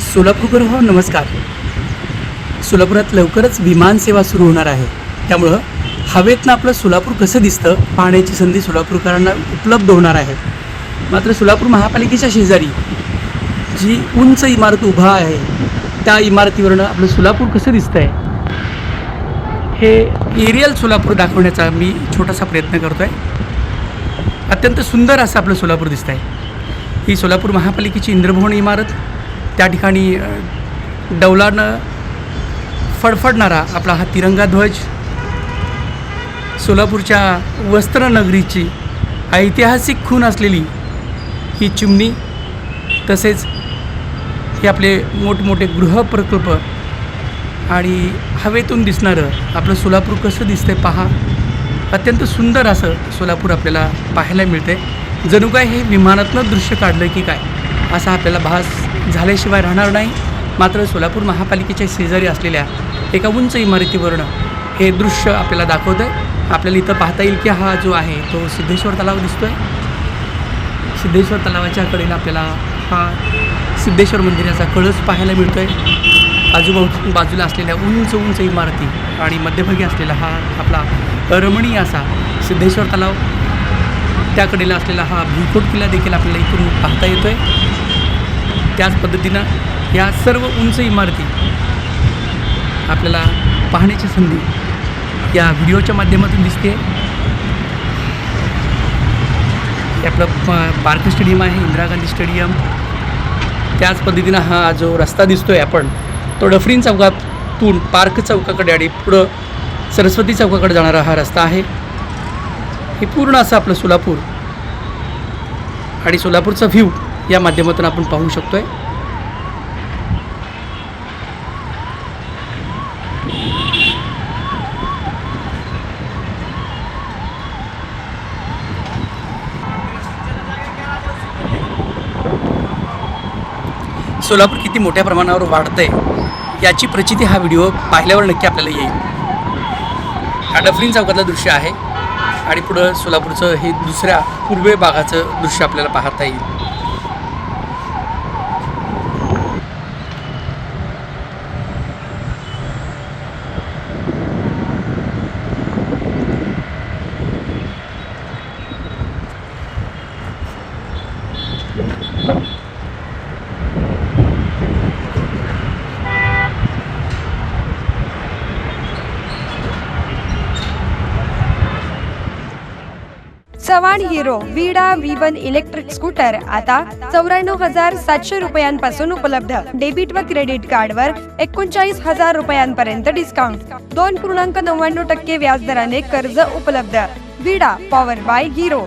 सोलापूरकर हो नमस्कार. सोलापुरात लवकरच विमानसेवा सुरू होणार आहे. त्यामुळं हवेतनं आपलं सोलापूर कसं दिसतं पाहण्याची संधी सोलापूरकरांना उपलब्ध होणार आहे. मात्र सोलापूर महापालिकेच्या शेजारी जी उंच इमारत उभा आहे त्या इमारतीवरनं आपलं सोलापूर कसं दिसतं आहे हे एरियल सोलापूर दाखवण्याचा मी छोटासा प्रयत्न करतो आहे अत्यंत सुंदर असं आपलं सोलापूर दिसतं आहे ही सोलापूर महापालिकेची इंद्रभवन इमारत त्या ठिकाणी डौलानं फडफडणारा आपला हा तिरंगा ध्वज सोलापूरच्या वस्त्रनगरीची ऐतिहासिक खून असलेली ही चिमणी तसेच हे आपले मोठमोठे गृहप्रकल्प आणि हवेतून दिसणारं आपलं सोलापूर कसं दिसतंय पहा. अत्यंत सुंदर असं सोलापूर आपल्याला पाहायला मिळते जणू काय हे विमानातलं दृश्य काढलं की काय? असा आपल्याला भास झाल्याशिवाय राहणार नाही. मात्र सोलापूर महापालिकेच्या शेजारी असलेल्या एका उंच इमारतीवरनं हे दृश्य आपल्याला दाखवतं आहे आपल्याला इथं पाहता येईल की हा जो आहे तो सिद्धेश्वर तलाव दिसतो आहे सिद्धेश्वर तलावाच्या कडेला आपल्याला हा सिद्धेश्वर मंदिराचा कळस पाहायला मिळतो आहे आजूबाजू बाजूला असलेल्या उंच उंच इमारती आणि मध्यभागी असलेला हा आपला रमणीय असा सिद्धेश्वर तलाव. त्या कडेला असलेला हा भिवकोट किल्ला देखील आपल्याला इथून पाहता येतो आहे त्याच पद्धतीनं या सर्व उंच इमारती आपल्याला पाहण्याची संधी या व्हिडिओच्या माध्यमातून दिसते. हे आपलं पार्क स्टेडियम आहे इंदिरा गांधी स्टेडियम. त्याच पद्धतीनं हा जो रस्ता दिसतोय आपण तो डफरीन चौकातून पार्क चौकाकडे आणि पुढं सरस्वती चौकाकडे जाणारा हा रस्ता आहे. हे पूर्ण असं आपलं सोलापूर आणि सोलापूरचा व्ह्यू या माध्यमातून आपण पाहू शकतो आहे सोलापूर किती मोठ्या प्रमाणावर वाढतंय याची प्रचिती हा व्हिडिओ पाहिल्यावर नक्की आपल्याला येईल. हा डफरीन चौकातलं दृश्य आहे आणि पुढं सोलापूरचं हे दुसऱ्या पूर्वे भागाचं दृश्य आपल्याला पाहता येईल. Chavan hero Vida V one electric scooter आता चौऱ्याण्णव हजार सातशे रुपयांपासून उपलब्ध. डेबिट व क्रेडिट कार्डवर एकोणचाळीस हजार रुपयांपर्यंत डिस्काउंट दोन पूर्णांक नव्याण्णव टक्के व्याजदराने कर्ज उपलब्ध. विडा पॉवर बाय हिरो